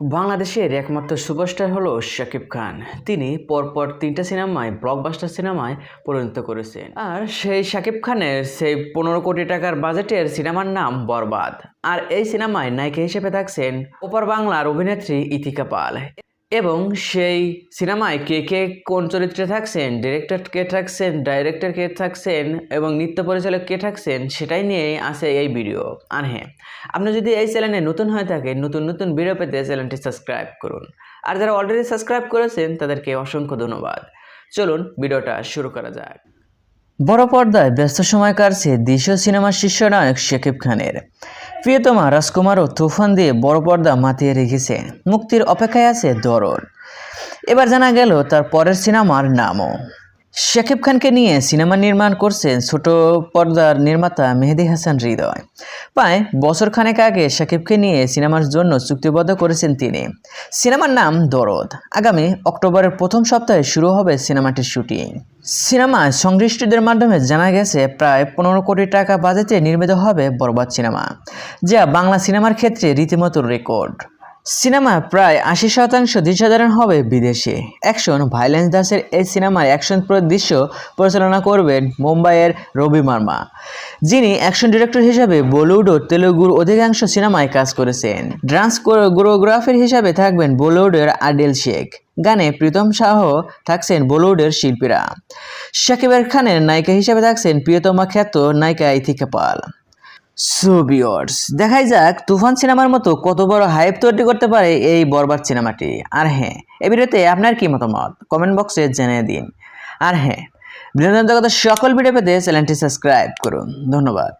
বাংলাদেশের একমাত্র সুপারস্টার হলো শাকিব খান। তিনি পরপর তিনটা সিনেমায় ব্লকবাস্টার সিনেমায় পরিণত করেছেন। আর সেই শাকিব খানের সেই পনেরো কোটি টাকার বাজেটের সিনেমার নাম বরবাদ। আর এই সিনেমায় নায়িকা হিসেবে থাকছেন ওপার বাংলার অভিনেত্রী ইতিকা পাল। এবং সেই সিনেমায় কে কে কোন চরিত্রে থাকছেন ডিরেক্টর কে থাকছেন ডাইরেক্টর কে থাকছেন এবং নৃত্য পরিচালক কে থাকছেন, সেটাই নিয়ে আছে এই ভিডিও। আর হ্যাঁ আপনি যদি এই চ্যানেলে নতুন হয়ে থাকেন, নতুন নতুন ভিডিও পেতে চ্যানেলটি সাবস্ক্রাইব করুন। আর যারা অলরেডি সাবস্ক্রাইব করেছেন, তাদেরকে অসংখ্য ধন্যবাদ। চলুন ভিডিওটা শুরু করা যাক। বড় পর্দায় ব্যস্ত সময় কাটছে দেশীয় সিনেমার শীর্ষ নায়ক শাকিব খানের। প্রিয়তমা রাজকুমারও তুফান দিয়ে বড় পর্দা মাতিয়ে রেখেছে। মুক্তির অপেক্ষায় আছে দরদ। এবার জানা গেল তার পরের সিনেমার নামও। শাকিব খানকে নিয়ে সিনেমা নির্মাণ করছেন ছোট পর্দার নির্মাতা মেহেদি হাসান হৃদয়। প্রায় বছর খানেক আগে শাকিবকে নিয়ে সিনেমার জন্য চুক্তিবদ্ধ করেছেন তিনি। সিনেমার নাম দরদ। আগামী অক্টোবরের প্রথম সপ্তাহে শুরু হবে সিনেমাটির শুটিং। সিনেমায় সংশ্লিষ্টদের মাধ্যমে জানা গেছে, প্রায় পনেরো কোটি টাকা বাজেটে নির্মিত হবে বরবাদ সিনেমা, যা বাংলা সিনেমার ক্ষেত্রে রীতিমতো রেকর্ড। সিনেমা প্রায় আশি শতাংশ দৃশ্যধারণ হবে বিদেশে। অ্যাকশন ভাইলেন্স দাসের এই সিনেমায় অ্যাকশন দৃশ্য পরিচালনা করবেন মুম্বাইয়ের রবি মার্মা, যিনি অ্যাকশন ডিরেক্টর হিসেবে বলিউড ও তেলুগুর অধিকাংশ সিনেমায় কাজ করেছেন। ডান্স কোরিওগ্রাফার হিসাবে থাকবেন বলিউডের আডেল শেখ। গানে প্রীতম শাহ থাকছেন বলিউডের শিল্পীরা। শাকিবের খানের নায়িকা হিসেবে থাকছেন প্রিয়তমা খ্যাত নায়িকা ইথিকা পাল। সো বিয়ার্স দেখাই যাক তুফান সিনেমার মতো কত বড় হাইপ তৈরি করতে পারে এই বরবাদ সিনেমাটি। আর হ্যাঁ এই ভিডিওতে আপনার কি মতামত? কমেন্ট বক্সে জানিয়ে দিন। আর হ্যাঁ বিনোদন জগতের সকল ভিডিও পেতে চ্যানেলটি সাবস্ক্রাইব করুন। ধন্যবাদ।